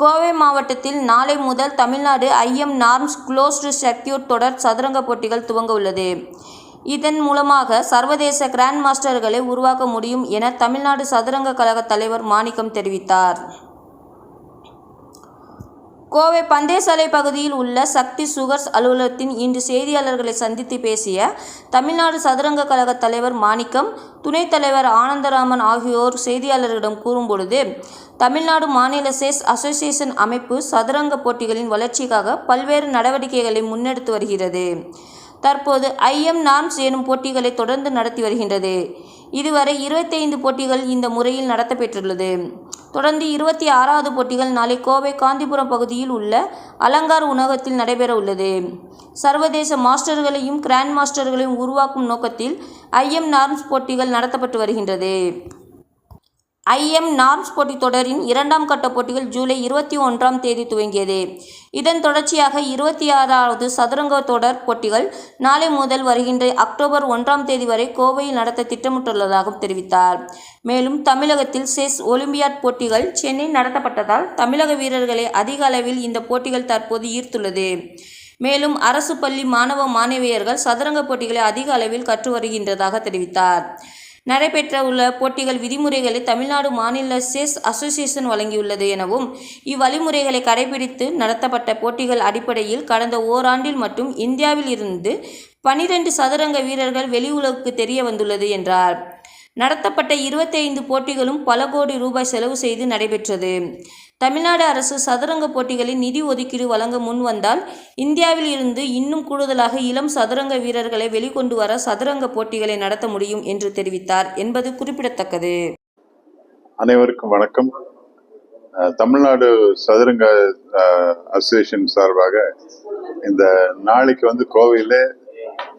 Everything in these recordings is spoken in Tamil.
கோவை மாவட்டத்தில் நாளை முதல் Tamil Nadu IM norms closed circuit தொடர் சதுரங்க போட்டிகள் துவங்க உள்ளது. இதன் மூலமாக சர்வதேச கிராண்ட் மாஸ்டர்களை உருவாக்க முடியும் என தமிழ்நாடு சதுரங்க கழக தலைவர் மாணிக்கம் தெரிவித்தார். கோவை பந்தயசாலை பகுதியில் உள்ள சக்தி சுகர்ஸ் அலுவலகத்தின் இன்று செய்தியாளர்களை சந்தித்து பேசிய தமிழ்நாடு சதுரங்க கழக தலைவர் மாணிக்கம், துணைத் தலைவர் ஆனந்தராமன் ஆகியோர் செய்தியாளர்களிடம் கூறும்பொழுது, தமிழ்நாடு மாநில செஸ் அசோசியேஷன் அமைப்பு சதுரங்க போட்டிகளின் வளர்ச்சிக்காக பல்வேறு நடவடிக்கைகளை முன்னெடுத்து வருகிறது. தற்போது ஐஎம் நார்ம்ஸ் எனும் போட்டிகளை தொடர்ந்து நடத்தி வருகின்றது. இதுவரை இருபத்தைந்து போட்டிகள் இந்த முறையில் நடத்தப்பெற்றுள்ளது. தொடர்ந்து இருபத்தி ஆறாவது போட்டிகள் நாளை கோவை காந்திபுரம் பகுதியில் உள்ள அலங்கார் உணவகத்தில் நடைபெற உள்ளது. சர்வதேச மாஸ்டர்களையும் கிராண்ட் மாஸ்டர்களையும் உருவாக்கும் நோக்கத்தில் ஐஎம் நார்ம்ஸ் போட்டிகள் நடத்தப்பட்டு வருகின்றது. ஐஎம் நார்ம்ஸ் போட்டித் தொடரின் இரண்டாம் கட்ட போட்டிகள் ஜூலை இருபத்தி ஒன்றாம் தேதி துவங்கியது. இதன் தொடர்ச்சியாக இருபத்தி ஆறாவது சதுரங்க தொடர் போட்டிகள் நாளை முதல் வருகின்ற அக்டோபர் ஒன்றாம் தேதி வரை கோவையில் நடத்த திட்டமிட்டுள்ளதாக தெரிவித்தார். மேலும் தமிழகத்தில் செஸ் ஒலிம்பியாட் போட்டிகள் சென்னை நடத்தப்பட்டதால் தமிழக வீரர்களை அதிக அளவில் இந்த போட்டிகள் தற்போது ஈர்த்துள்ளது. மேலும் அரசு பள்ளி மாணவ, மாணவியர்கள் சதுரங்க போட்டிகளை அதிக அளவில் கற்று வருகின்றதாக தெரிவித்தார். நடைபெற்ற உள்ள போட்டிகள் விதிமுறைகளை தமிழ்நாடு மாநில செஸ் அசோசியேஷன் வழங்கியுள்ளது எனவும், இவ்வழிமுறைகளை கடைபிடித்து நடத்தப்பட்ட போட்டிகள் அடிப்படையில் கடந்த ஓராண்டில் மட்டும் இந்தியாவில் இருந்து பனிரெண்டு சதுரங்க வீரர்கள் வெளி உலகுக்கு தெரிய வந்துள்ளது என்றார். நடத்தப்பட்ட இருபத்தைந்து போட்டிகளும் பல கோடி ரூபாய் செலவு செய்து நடைபெற்றது. தமிழ்நாடு அரசு சதுரங்க போட்டிகளில் நிதி ஒதுக்கீடு வழங்க முன் வந்தால் இந்தியாவில் இருந்து இன்னும் கூடுதலாக இளம் சதுரங்க வீரர்களை வெளிக்கொண்டு வர சதுரங்க போட்டிகளை நடத்த முடியும் என்று தெரிவித்தார் என்பது குறிப்பிடத்தக்கது. அனைவருக்கும் வணக்கம் தமிழ்நாடு சதுரங்க அசோசியேஷன் சார்பாக இந்த நாளைக்கு வந்து கோவையில்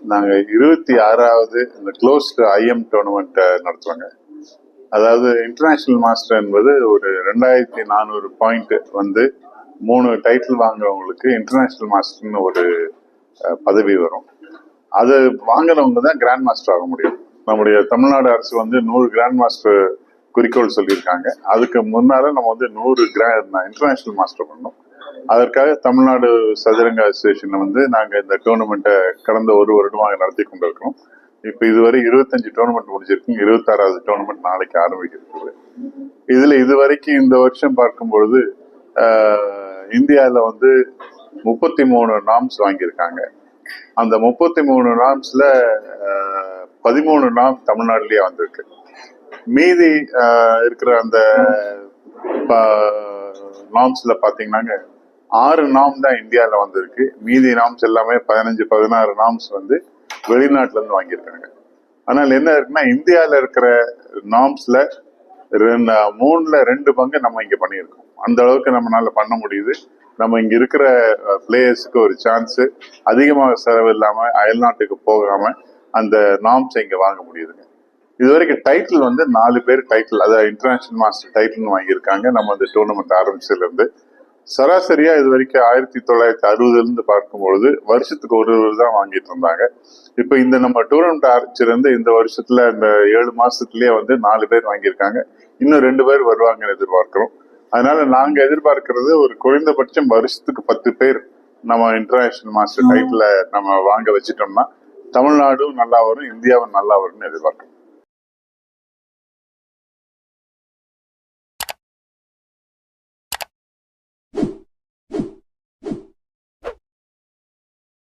நாங்க இருபத்தி ஆறாவது இந்த க்ளோஸ்டு ஐஎம் டோர்னமெண்ட்டை நடத்துவாங்க அதாவது இன்டர்நேஷ்னல் மாஸ்டர் என்பது ஒரு ரெண்டாயிரத்தி நானூறு பாயிண்ட் வந்து மூணு டைட்டில் வாங்குறவங்களுக்கு இன்டர்நேஷ்னல் மாஸ்டர்னு ஒரு பதவி வரும். அது வாங்கினவங்க தான் கிராண்ட் மாஸ்டர் ஆக முடியும். நம்முடைய தமிழ்நாடு அரசு வந்து நூறு கிராண்ட் மாஸ்டர் குறிக்கோள் சொல்லியிருக்காங்க. அதுக்கு முன்னால நம்ம வந்து நூறு கிரா இன்டர்நேஷ்னல் மாஸ்டர் பண்ணோம் அதற்காக தமிழ்நாடு சதுரங்க அசோசியேஷன்ல வந்து நாங்க இந்த டோர்னமெண்ட்டை கடந்த ஒரு வருடமாக நடத்தி கொண்டிருக்கிறோம். இப்போ இதுவரை இருபத்தஞ்சு டோர்னமெண்ட் முடிஞ்சிருக்கு. இருபத்தாறாவது டோர்னமெண்ட் நாளைக்கு ஆரம்பிக்கிறது இதுல இதுவரைக்கும் இந்த வருஷம் பார்க்கும்பொழுது ஆஹ், இந்தியால வந்து முப்பத்தி மூணு நாம்ஸ் வாங்கியிருக்காங்க. அந்த முப்பத்தி மூணு நாம்ஸ்ல பதிமூணு நாம் தமிழ்நாட்டிலேயே வந்திருக்கு. மீதி ஆஹ், இருக்கிற அந்த நாம்ஸ்ல பார்த்தீங்கன்னாங்க ஆறு நாம் தான் இந்தியாவில் வந்திருக்கு. மீதி நாம்ஸ் எல்லாமே பதினஞ்சு பதினாறு நாம்ஸ் வந்து வெளிநாட்டில இருந்து வாங்கியிருக்காங்க. ஆனால் என்ன இருக்குன்னா இந்தியாவில் இருக்கிற நாம்ஸ்ல ரெண்டு மூணுல ரெண்டு பங்கு நம்ம இங்க பண்ணியிருக்கோம். அந்த அளவுக்கு நம்மளால பண்ண முடியுது. நம்ம இங்க இருக்கிற பிளேயர்ஸ்க்கு ஒரு சான்ஸ் அதிகமாக செலவு இல்லாம அயல்நாட்டுக்கு போகாம அந்த நாம்ஸ் இங்க வாங்க முடியுதுங்க. இது வரைக்கும் டைட்டில் வந்து நாலு பேர் டைட்டில் அதாவது இன்டர்நேஷனல் மாஸ்டர் டைட்டில்னு வாங்கியிருக்காங்க. நம்ம அந்த டோர்னமெண்ட் ஆரம்பிச்சதுல இருந்து சராசரியா இது வரைக்கும் ஆயிரத்தி தொள்ளாயிரத்தி அறுபதுல இருந்து பார்க்கும்பொழுது வருஷத்துக்கு ஒரு தான் வாங்கிட்டு இருந்தாங்க. இப்ப இந்த நம்ம டூர்னமெண்ட் ஆரம்பிச்சிருந்து இந்த வருஷத்துல இந்த ஏழு மாசத்துலயே வந்து நாலு பேர் வாங்கியிருக்காங்க. இன்னும் ரெண்டு பேர் வருவாங்கன்னு எதிர்பார்க்கிறோம். அதனால நாங்க எதிர்பார்க்கிறது ஒரு குறைந்தபட்சம் வருஷத்துக்கு பத்து பேர் நம்ம இன்டர்நேஷனல் மாஸ்டர் டைட்டில் நம்ம வாங்க வச்சிட்டோம்னா தமிழ்நாடும் நல்லா வரும் இந்தியாவும் நல்லா வரும்னு எதிர்பார்க்கிறோம்.